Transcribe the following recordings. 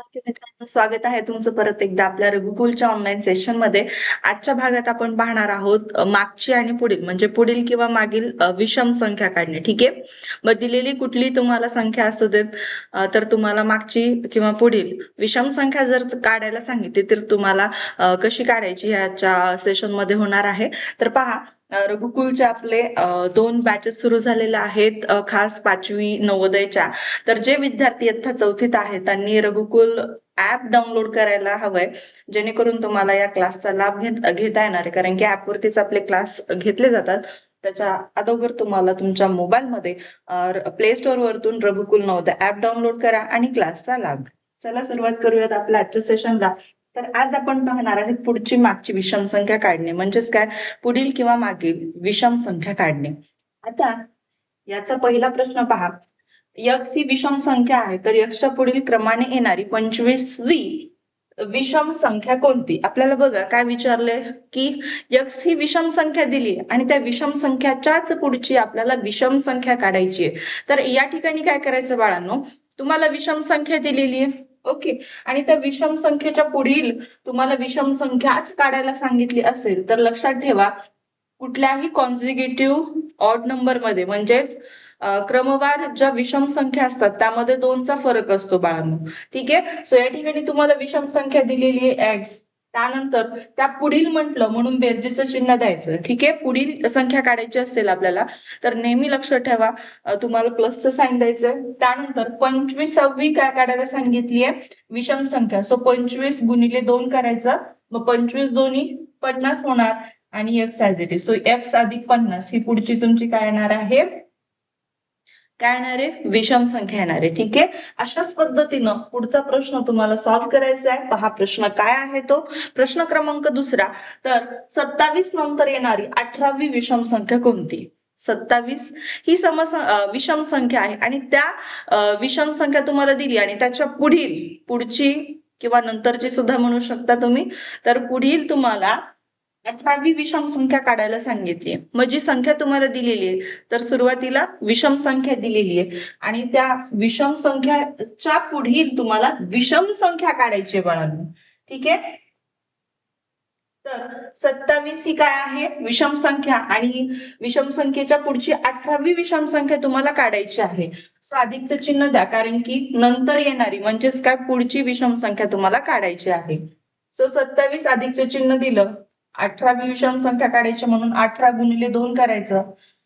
मित्रांनो स्वागत आहे तुमचं परत एकदा आपल्या रघुकुलच्या ऑनलाईन सेशनमध्ये. आजच्या भागात आपण पाहणार आहोत मागची आणि पुढील म्हणजे पुढील किंवा मागील विषम संख्या काढणे ठीक आहे? मग दिलेली कुठली तुम्हाला संख्या असू देत तर तुम्हाला मागची किंवा पुढील विषम संख्या जर काढायला सांगितली तर तुम्हाला कशी काढायची ह्याच्या सेशनमध्ये होणार आहे. तर पहा रघुकुलचे आपले दोन बॅचेस सुरू झालेले आहेत खास पाचवी नवोदयच्या. तर जे विद्यार्थी इयत्ता चौथीत आहेत त्यांनी रघुकुल ऍप डाउनलोड करायला हवंय. जेणेकरून तुम्हाला या क्लासचा लाभ घेत घेता येणार आहे. कारण की ऍप वरतीच आपले क्लास घेतले जातात. त्याच्या अगोदर तुम्हाला तुमच्या मोबाईलमध्ये प्ले स्टोअर वरतून रघुकुल नव्हतं ऍप डाउनलोड करा आणि क्लासचा लाभ चला सुरुवात करूयात आपल्या आजच्या सेशनला तर आज आपण पाहणार आहे पुढची मागची विषम संख्या काढणे. म्हणजेच काय? पुढील किंवा मागील विषम संख्या काढणे. आता याचा पहिला प्रश्न पहा. यक्स ही विषम संख्या आहे. तर यक्षच्या पुढील क्रमाने येणारी पंचवीसवी विषम संख्या कोणती? आपल्याला बघा काय विचारले की यक्स ही विषम संख्या दिली आणि त्या विषम संख्याच्याच पुढची आपल्याला विषम संख्या काढायची आहे. तर या ठिकाणी काय करायचं बाळांनो? तुम्हाला विषम संख्या दिलेली आहे. ओके. आणि त्या विषम संख्येच्या पुढील तुम्हाला विषम संख्याच काढायला सांगितली असेल तर लक्षात ठेवा कुठल्याही कॉन्झिगेटिव्ह ऑड नंबरमध्ये म्हणजेच क्रमवार ज्या विषम संख्या असतात त्यामध्ये दोनचा फरक असतो बाळांनो. ठीक आहे? सो या ठिकाणी तुम्हाला विषम संख्या दिलेली आहे एक्स त्यानंतर त्या पुढील म्हटलं म्हणून बेरजेचं चिन्ह द्यायचं. ठीक आहे? पुढील संख्या काढायची असेल आपल्याला तर नेहमी लक्षात ठेवा तुम्हाला प्लसचं साईन द्यायचंय. त्यानंतर पंचवीसावी काय काढायला सांगितली आहे विषम संख्या. सो पंचवीस गुणिले दोन करायचं. मग पंचवीस दोन्ही पन्नास होणार आणि X as it is so X अधिक पन्नास. ही पुढची तुमची काय येणार आहे? काय येणार आहे? विषम संख्या येणार आहे. ठीक आहे? अशाच पद्धतीनं पुढचा प्रश्न तुम्हाला सॉल्व्ह करायचा आहे. पहा प्रश्न काय आहे तो? प्रश्न क्रमांक दुसरा. तर सत्तावीस नंतर येणारी अठरावी विषम संख्या कोणती? सत्तावीस ही समस विषम संख्या आहे. आणि त्या विषम संख्या तुम्हाला दिली आणि त्याच्या पुढील पुढची किंवा नंतरची सुद्धा म्हणू शकता तुम्ही. तर पुढील तुम्हाला अठरावी विषम संख्या काढायला सांगितली मग जी संख्या तुम्हाला दिलेली आहे तर सुरुवातीला विषम संख्या दिलेली आहे. आणि त्या विषम संख्याच्या पुढील तुम्हाला विषम संख्या काढायची आहे बाळांनो. ठीक आहे? तर सत्तावीस ही काय आहे? विषम संख्या. आणि विषम संख्येच्या पुढची अठरावी विषम संख्या तुम्हाला काढायची आहे. सो अधिकचं चिन्ह द्या कारण की नंतर येणारी म्हणजेच काय पुढची विषम संख्या तुम्हाला काढायची आहे. सो सत्तावीस अधिकचं चिन्ह दिलं. अठरावी विषम संख्या काढायची म्हणून अठरा गुणिले दोन करायचं.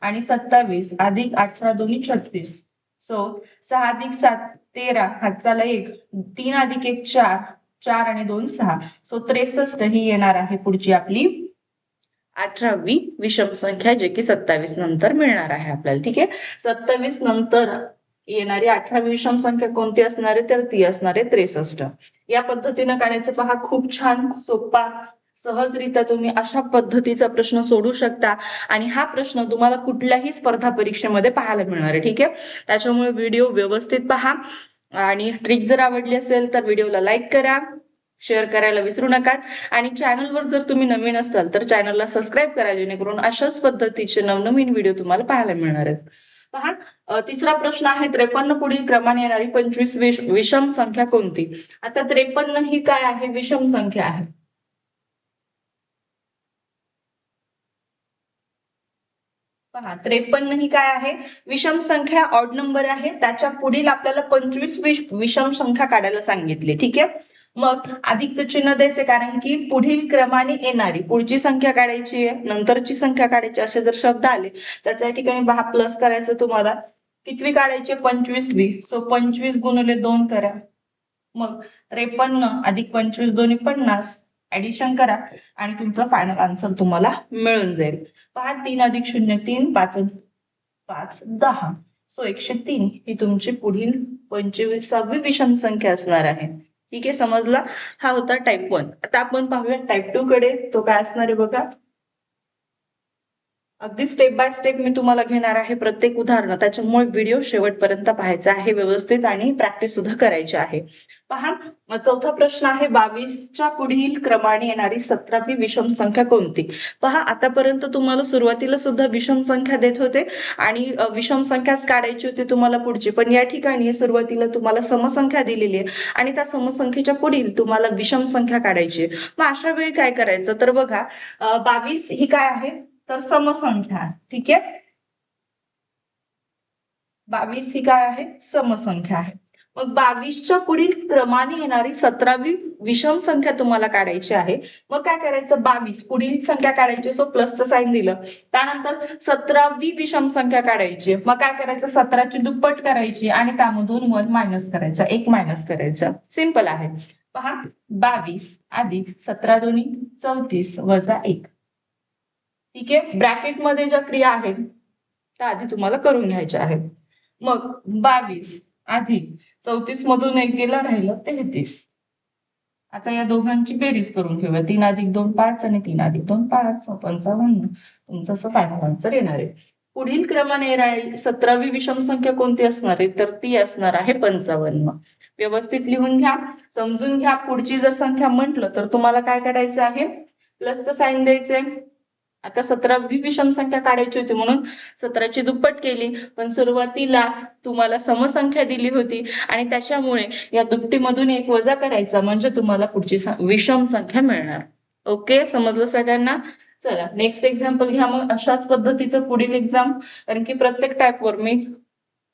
आणि सत्तावीस अधिक अठरा दोन्ही छत्तीस. सो सहा अधिक सात तेरा हातचाला एक तीन अधिक एक चार चार आणि दोन सहा. सो त्रेसष्ट ही येणार आहे पुढची आपली अठरावी विषम संख्या जे की सत्तावीस नंतर मिळणार आहे आपल्याला ठीक आहे? सत्तावीस नंतर येणारी अठरावी विषम संख्या कोणती असणार आहे? तर ती असणार आहे त्रेसष्ट. या पद्धतीनं काढायचं पहा खूप छान सोपा सहजरित्या तुम्ही अशा पद्धतीचा प्रश्न सोडू शकता. आणि हा प्रश्न तुम्हाला कुठल्याही स्पर्धा परीक्षेमध्ये पाहायला मिळणार आहे. ठीक आहे? त्याच्यामुळे व्हिडिओ व्यवस्थित पहा. आणि ट्रिक जर आवडली असेल तर व्हिडिओला लाईक करा. शेअर करायला विसरू नका. आणि चॅनलवर जर तुम्ही नवीन असाल तर चॅनलला सबस्क्राईब करा जेणेकरून अशाच पद्धतीचे नवनवीन व्हिडिओ तुम्हाला पाहायला मिळणार आहेत. पहा. तिसरा प्रश्न आहे त्रेपन्न पुढील क्रमाने येणारी पंचवीस विषम संख्या कोणती? आता त्रेपन्न ही काय आहे? विषम संख्या आहे. पहा त्रेपन्न ही काय आहे? विषम संख्या ऑड नंबर आहे. त्याच्या पुढील आपल्याला पंचवीस विषम संख्या काढायला सांगितली. ठीक आहे? मग अधिकचं चिन्ह द्यायचे कारण की पुढील क्रमाने येणारी पुढची संख्या काढायची आहे नंतरची संख्या काढायची असे जर शब्द आले तर त्या ठिकाणी पहा प्लस करायचं तुम्हाला. कितवी काढायची पंचवीसवी सो पंचवीस गुणले दोन करा. मग त्रेपन्न अधिक पंचवीस दोन्ही पन्नास. ऍडिशन करा आणि तुमचा फायनल आन्सर तुम्हाला मिळून जाईल. पहा तीन अधिक शून्य तीन पाच पाच दहा. सो एकशे तीन ही तुमची पुढील पंचवीसावी विषम संख्या असणार आहे. ठीक आहे समजला? हा होता टाईप वन आता आपण पाहूया टाईप टू कडे. तो काय असणार आहे बघा? अगदी स्टेप बाय स्टेप मी तुम्हाला घेणार आहे प्रत्येक उदाहरण. त्याच्यामुळे व्हिडिओ शेवटपर्यंत पाहायचा आहे व्यवस्थित आणि प्रॅक्टिस सुद्धा करायची आहे. पहा चौथा प्रश्न आहे बावीसच्या पुढील क्रमाने येणारी सतरावी विषम संख्या कोणती? पहा आतापर्यंत तुम्हाला सुरुवातीला सुद्धा विषम संख्या देत होते आणि विषम संख्याच काढायची होती तुम्हाला पुढची. पण या ठिकाणी सुरुवातीला तुम्हाला समसंख्या दिलेली आहे आणि त्या समसंख्येच्या पुढील तुम्हाला विषम संख्या काढायची आहे. मग अशा वेळी काय करायचं? तर बघा बावीस ही काय आहे? तर समसंख्या ठीक आहे? बावीस ही काय आहे? समसंख्या आहे. मग बावीसच्या पुढील क्रमाने येणारी सतरावी विषम संख्या तुम्हाला काढायची आहे. मग काय करायचं? बावीस. पुढील संख्या काढायची सो प्लसचं साईन दिलं. त्यानंतर सतरावी विषम संख्या काढायची. मग काय करायचं? सतराची दुप्पट करायची आणि त्यामधून वन मायनस करायचा. एक मायनस करायचा. सिंपल आहे. पहा. बावीस अधिक सतरा दोन्ही चौतीस वजा एक. ठीक आहे? ब्रॅकेटमध्ये ज्या क्रिया आहेत त्या आधी तुम्हाला करून घ्यायच्या आहेत. मग बावीस आधी चौतीस मधून एक गेलं राहिलं तेहतीस. आता या दोघांची बेरीज करून घेऊया. तीन अधिक दोन पाच आणि तीन अधिक दोन पाच पंचावन्न. तुमचं असं फायनल आन्सर येणार आहे. पुढील क्रमाने सतरावी विषम संख्या कोणती असणार आहे? तर ती असणार आहे पंचावन्न. व्यवस्थित लिहून घ्या. समजून घ्या. पुढची जर संख्या म्हटलं तर तुम्हाला काय काढायचं आहे? प्लसचं साईन द्यायचंय. आता सतरावी विषम संख्या काढायची होती म्हणून सतराची दुप्पट केली. पण सुरुवातीला तुम्हाला समसंख्या दिली होती आणि त्याच्यामुळे या दुपटीमधून एक वजा करायचा म्हणजे तुम्हाला पुढची विषम संख्या मिळणार. ओके समजलं सगळ्यांना? चला नेक्स्ट एक्झाम्पल घ्या मग. अशाच पद्धतीचं पुढील एक्झाम कारण की प्रत्येक टाईपवर मी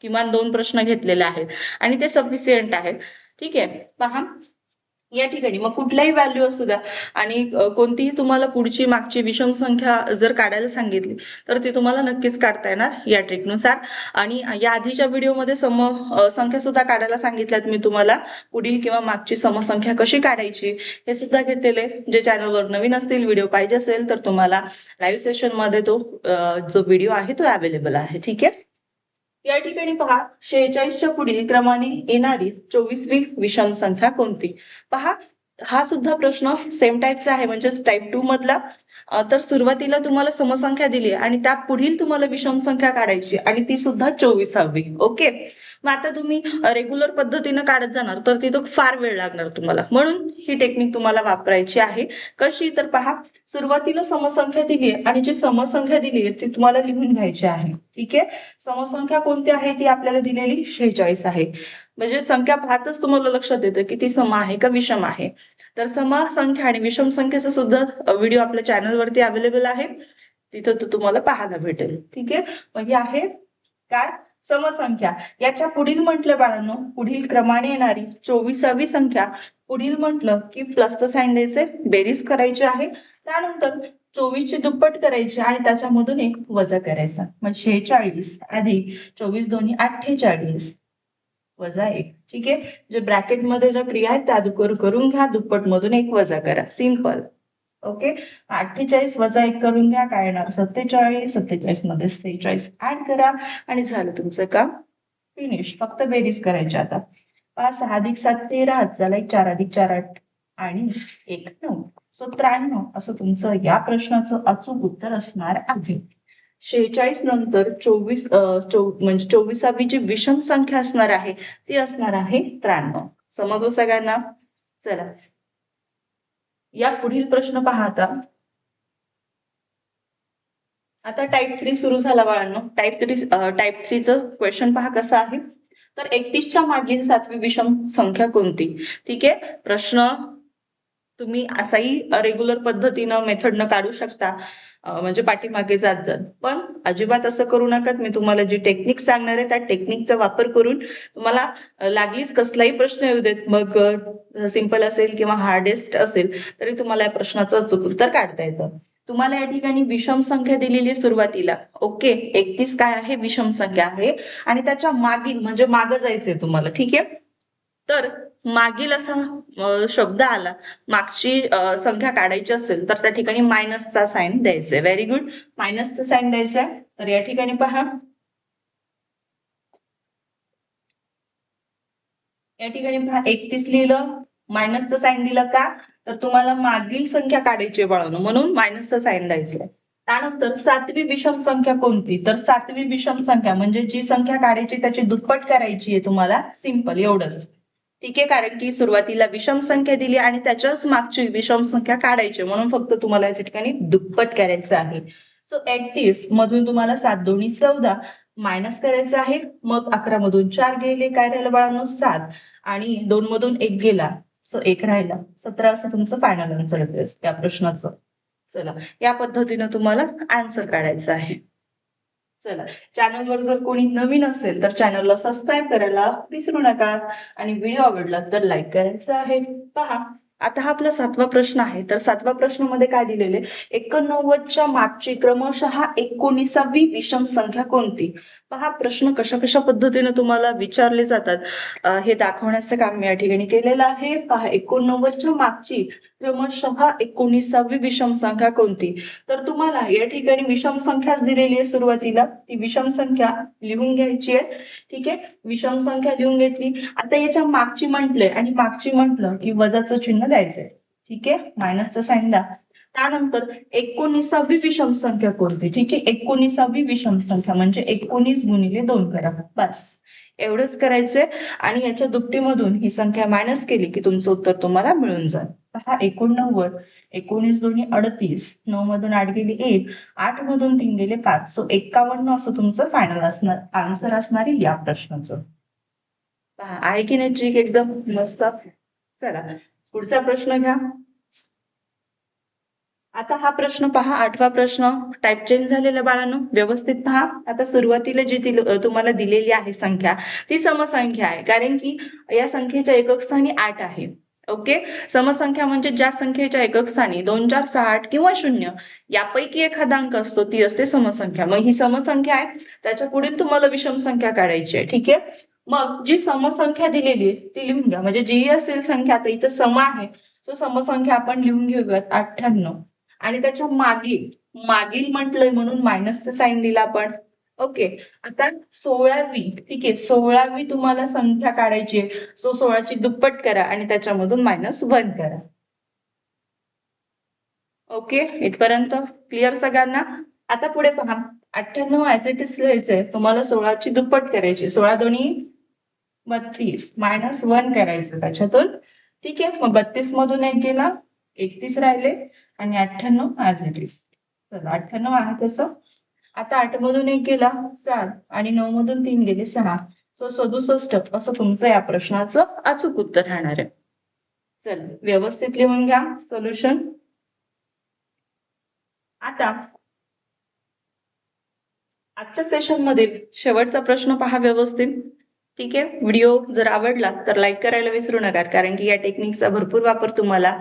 किमान दोन प्रश्न घेतलेले आहेत. आणि ते सफिशियंट आहेत. ठीक आहे? पहा. या ठिकाणी. मग कुठल्याही व्हॅल्यू असू द्या. आणि कोणतीही तुम्हाला पुढची मागची विषम संख्या जर काढायला सांगितली तर ती तुम्हाला नक्कीच काढता येणार या ट्रिकनुसार आणि या आधीच्या व्हिडिओमध्ये सम संख्या सुद्धा काढायला सांगितल्यात मी तुम्हाला. पुढील किंवा मागची समसंख्या कशी काढायची हे सुद्धा घेतलेले जे चॅनलवर नवीन असतील व्हिडिओ पाहिजे असेल तर तुम्हाला लाईव्ह सेशनमध्ये तो जो व्हिडिओ आहे तो अवेलेबल आहे. ठीक आहे? या ठिकाणी पहा शेहेचाळीसच्या पुढील क्रमाने येणारी चोवीसवी विषम संख्या कोणती? पहा हा सुद्धा प्रश्न सेम टाईपचा आहे म्हणजेच टाईप टू मधला. तर सुरुवातीला तुम्हाला समसंख्या दिली आणि त्या पुढील तुम्हाला विषम संख्या काढायची आणि ती सुद्धा चोवीसावी. ओके? मग आता तुम्ही रेग्युलर पद्धतीनं काढत जाणार तर तिथं फार वेळ लागणार तुम्हाला. म्हणून ही टेक्निक तुम्हाला वापरायची आहे. कशी तर पहा सुरुवातीला समसंख्या दिली आहे आणि जी समसंख्या दिली आहे ती तुम्हाला लिहून घ्यायची आहे. ठीक आहे? समसंख्या कोणती आहे? ती आपल्याला दिलेली शेहेचाळीस आहे. म्हणजे संख्या पाहतच तुम्हाला लक्षात येतं की ती सम आहे का विषम आहे. तर सम संख्या आणि विषम संख्येचा सुद्धा व्हिडिओ आपल्या चॅनलवरती अवेलेबल आहे. तिथं तो तुम्हाला पाहायला भेटेल. ठीक आहे? मग हे आहे काय? समसंख्या. याच्या पुढील म्हटलं बाळांनो पुढील क्रमाने येणारी चोवीसावी संख्या पुढील म्हटलं की प्लसचं साईन द्यायचे बेरीज करायची आहे. त्यानंतर चोवीसची दुप्पट करायची आणि त्याच्यामधून एक वजा करायचा. म्हणजे शेहेचाळीस अधिक चोवीस दोन्ही अठ्ठेचाळीस. वजा एक. ठीक आहे? जे ब्रॅकेटमध्ये ज्या क्रिया आहेत त्या करू- करून घ्या. दुप्पट मधून एक वजा करा. सिंपल ओके अठ्ठेचाळीस वजा एक करून घ्या काय येणार? सत्तेचाळीस सत्तेचाळीसमध्ये सेहेचाळीस ऍड करा आणि झालं तुमचं काम फिनिश फक्त बेरीज करायची आता. पाच सहा अधिक सात तेरा हात झाला एक चार अधिक चार आठ आणि एक नऊ. सो त्र्याण्णव असं तुमचं या प्रश्नाचं अचूक उत्तर असणार आहे. शेहेचाळीस नंतर चोवीस म्हणजे चोवीसावी जी विषम संख्या असणार आहे ती असणार आहे त्र्याण्णव. समजलं सगळ्यांना? चला. या पुढील प्रश्न पहा आता आता टाईप थ्री सुरू झाला बाळांनो. टाईप थ्री टाईप थ्रीचं क्वेश्चन पहा कसं आहे. तर एकतीसच्या मागील सातवी विषम संख्या कोणती? ठीक आहे. प्रश्न तुम्ही असाही रेग्युलर पद्धतीनं मेथडनं काढू शकता. म्हणजे पाठीमागे जात जात. पण अजिबात असं करू नका. मी तुम्हाला जी टेक्निक सांगणार आहे त्या टेक्निकचा वापर करून तुम्हाला लागलीच कसलाही प्रश्न येऊ देत. मग सिंपल असेल किंवा हार्डेस्ट असेल तरी तुम्हाला या प्रश्नाचं चुक उत्तर काढता येतं. तुम्हाला या ठिकाणी विषम संख्या दिलेली आहे सुरुवातीला. ओके एकतीस काय आहे? विषम संख्या आहे. आणि त्याच्या मागील म्हणजे मागं जायचंय तुम्हाला ठीक आहे? तर मागील असा शब्द आला. मागची संख्या काढायची असेल तर त्या ठिकाणी मायनसचा साईन द्यायचंय. व्हेरी गुड मायनसचा साईन द्यायचंय. तर या ठिकाणी पहा. या ठिकाणी पहा एकतीस लिहिलं. मायनसचं साईन दिलं का? तर तुम्हाला मागील संख्या काढायची आहे बाळांनो. म्हणून मायनसचं साईन द्यायचंय. त्यानंतर सातवी विषम संख्या कोणती? तर सातवी विषम संख्या म्हणजे जी संख्या काढायची त्याची दुप्पट करायची आहे तुम्हाला सिंपल एवढंच. ठीक आहे कारण की सुरुवातीला विषम संख्या दिली आणि त्याच्याच मागची विषम संख्या काढायची. म्हणून फक्त तुम्हाला या ठिकाणी दुप्पट करायचं आहे. सो एकतीस मधून तुम्हाला सात दोन्ही चौदा मायनस करायचं आहे. मग अकरा मधून चार गेले. काय राहिलं बाळांनो? सात. आणि दोन मधून एक गेला. सो एक राहिला. सतरा असं तुमचं फायनल आन्सर या प्रश्नाचं. चला. या पद्धतीनं तुम्हाला आन्सर काढायचं आहे. चला. चॅनलवर जर कोणी नवीन असेल तर चॅनलला सबस्क्राईब करायला विसरू नका. आणि व्हिडिओ आवडला तर लाईक करायचं आहे. पहा. आता हा आपला सातवा प्रश्न आहे. तर सातवा प्रश्नामध्ये काय दिलेले एकोणनव्वदच्या मागची क्रमशः एकोणीसावी विषम संख्या कोणती? पहा प्रश्न कशा कशा पद्धतीने तुम्हाला विचारले जातात. हे दाखवण्याचं काम मी या ठिकाणी केलेलं आहे. पहा एकोणनव्वदच्या मागची क्रमशः एकोणीसावी विषम संख्या कोणती? तर तुम्हाला या ठिकाणी विषम संख्याच दिलेली आहे सुरुवातीला. ती विषम संख्या लिहून घ्यायची आहे. ठीक आहे? विषम संख्या लिहून घेतली. आता याच्या मागची म्हटलंय आणि मागची म्हटलं की वजाचं चिन्ह द्यायचंय ठीक आहे? मायनसचं साईन द्या. त्यानंतर एकोणीसावी विषम संख्या कोणती? ठीक आहे? एकोणीसावी विषम संख्या म्हणजे एकोणीस गुणिले दोन करा. बस. एवढंच करायचंय. आणि याच्या दुपटीमधून ही संख्या मायनस केली की तुमचं उत्तर तुम्हाला मिळून जाईल. पहा एकोणनव्वद एकोणीस दोन्ही अडतीस नऊ मधून आठ गेली एक आठ मधून तीन गेले पाच. सो एक्कावन्न असं तुमचं फायनल असणार आन्सर असणार आहे या प्रश्नाचं. पहा आहे की नाही ट्रिक एकदम? मस्त. चला. पुढचा प्रश्न घ्या. आता हा प्रश्न पहा आठवा प्रश्न. टाईप चेंज झालेला बाळांनो. व्यवस्थित पहा. आता सुरुवातीला जी तुम्हाला दिलेली आहे संख्या ती समसंख्या आहे. कारण की या संख्येच्या एकक स्थानी आठ आहे. ओके समसंख्या म्हणजे ज्या संख्येच्या एकक स्थानी दोन चार सहा आठ किंवा शून्य यापैकी एखादा अंक असतो ती असते समसंख्या. मग ही समसंख्या आहे. त्याच्या पुढील तुम्हाला विषम संख्या काढायची आहे. ठीक आहे? मग जी समसंख्या दिलेली आहे ती लिहून घ्या. म्हणजे जी असेल संख्या आता इथं सम आहे तो समसंख्या आपण लिहून घेऊयात अठ्ठ्याण्णव. आणि त्याच्या मागील मागील म्हटलंय म्हणून मायनसचं साईन दिलं आपण. ओके आता सोळावी ठीक आहे. सोळावी तुम्हाला संख्या काढायची आहे. सो सोळाची दुप्पट करा आणि त्याच्यामधून मायनस वन करा. ओके इथपर्यंत क्लिअर सगळ्यांना? आता पुढे पहा. अठ्ठ्याण्णव ऍज इट इज लिहायचंय. तुम्हाला सोळाची दुप्पट करायची सोळा दोन्ही बत्तीस. मायनस वन करायचं त्याच्यातून. ठीक आहे? मग बत्तीस मधून एक गेला. एकतीस राहिले. आणि अठ्ठ्याण्णव आज इट इज चला अठ्ठ्याण्णव आहे तसं. आता आठ मधून एक गेला. सात. आणि नऊ मधून तीन गेले. सहा. सो सदुसष्ट. असं तुमचं या प्रश्नाचं अचूक उत्तर राहणार आहे. चल व्यवस्थित लिहून घ्या. सोल्युशन आता आजच्या सेशन मधील शेवटचा प्रश्न पहा व्यवस्थित. ठीक आहे? व्हिडिओ जर आवडला तर लाईक करायला विसरू नका कारण की या टेक्निकचा भरपूर वापर तुम्हाला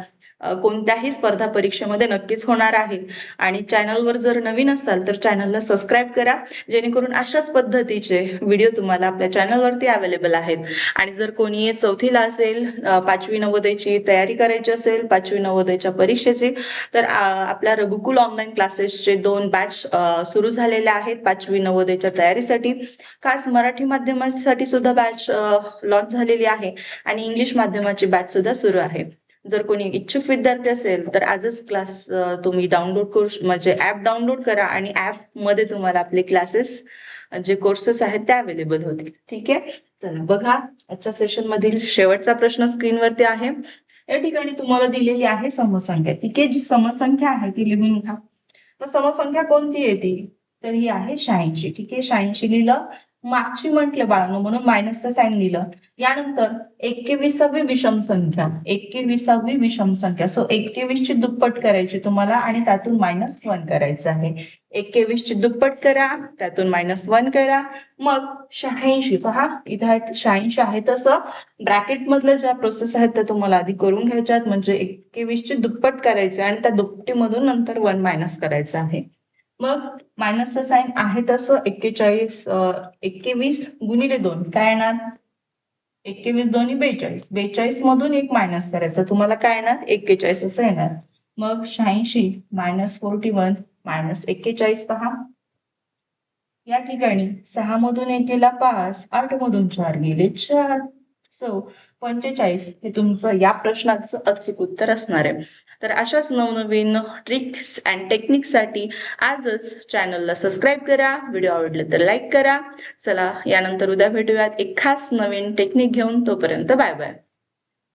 कोणत्याही स्पर्धा परीक्षेमध्ये नक्कीच होणार आहे. आणि चॅनलवर जर नवीन असाल तर चॅनलला सबस्क्राईब करा जेणेकरून अशाच पद्धतीचे व्हिडिओ तुम्हाला आपल्या चॅनलवरती अवेलेबल आहेत. आणि जर कोणी चौथीला असेल पाचवी नवोदयची तयारी करायची असेल पाचवी नवोदयच्या परीक्षेची तर आपल्या रघुकुल ऑनलाईन क्लासेसचे दोन बॅच सुरू झालेले आहेत पाचवी नवोदयच्या तयारीसाठी. खास मराठी माध्यमासाठी सुद्धा बॅच लॉन्च झालेली आहे आणि इंग्लिश माध्यमाची बॅच सुद्धा सुरू आहे. जर कोणी इच्छुक विद्यार्थी असेल तर आजच क्लास तुम्ही डाउनलोड करू म्हणजे ऍप डाउनलोड करा आणि ऍपमध्ये तुम्हाला आपले क्लासेस जे कोर्सेस आहेत ते अवेलेबल होतील. ठीक आहे? चला बघा. आजच्या सेशन मधील शेवटचा प्रश्न स्क्रीनवरती आहे. या ठिकाणी तुम्हाला दिलेली आहे समसंख्या. ठीक आहे? जी समसंख्या आहे ती लिहून घ्या. मग समसंख्या कोणती आहे ती? तर ही आहे शहाऐंशी. ठीक आहे? शहाऐंशी लिहिलं. मागची म्हटलं बाळांनो म्हणून मायनसचं साईन दिलं यानंतर एक्केविसावी विषम संख्या एक्केविसावी विषम संख्या. सो एक्केवीसची दुप्पट करायची तुम्हाला आणि त्यातून मायनस वन करायचं आहे. एक्केवीसची दुप्पट करा त्यातून मायनस वन करा. मग शहाऐंशी पहा इथं शहाऐंशी आहे तसं. ब्रॅकेट मधल्या ज्या प्रोसेस आहेत त्या तुम्हाला आधी करून घ्यायच्यात. म्हणजे एक्केवीसची दुप्पट करायची आणि त्या दुपटीमधून नंतर वन मायनस करायचं आहे. मग मायनसचं साईन आहे तसं एक्केचाळीस एक्केवीस गुणिले दोन. काय येणार? एक्केवीस दोन्ही बेचाळीस. बेचाळीस मधून एक मायनस करायचं. तुम्हाला काय येणार? एक्केचाळीस असं येणार. मग शहाऐंशी मायनस फोर्टी वन मायनस एक्केचाळीस पहा. या ठिकाणी सहा मधून एक गेला पाच आठ मधून चार गेले चार. सो पंचेचाळीस हे तुमचं या प्रश्नाचं अचूक उत्तर असणार आहे. तर अशाच नवनवीन ट्रिक्स अँड टेक्निकसाठी आजच चॅनलला सबस्क्राईब करा. व्हिडिओ आवडले तर लाईक करा. चला यानंतर उद्या भेटूयात एक खास नवीन टेक्निक घेऊन. तोपर्यंत बाय बाय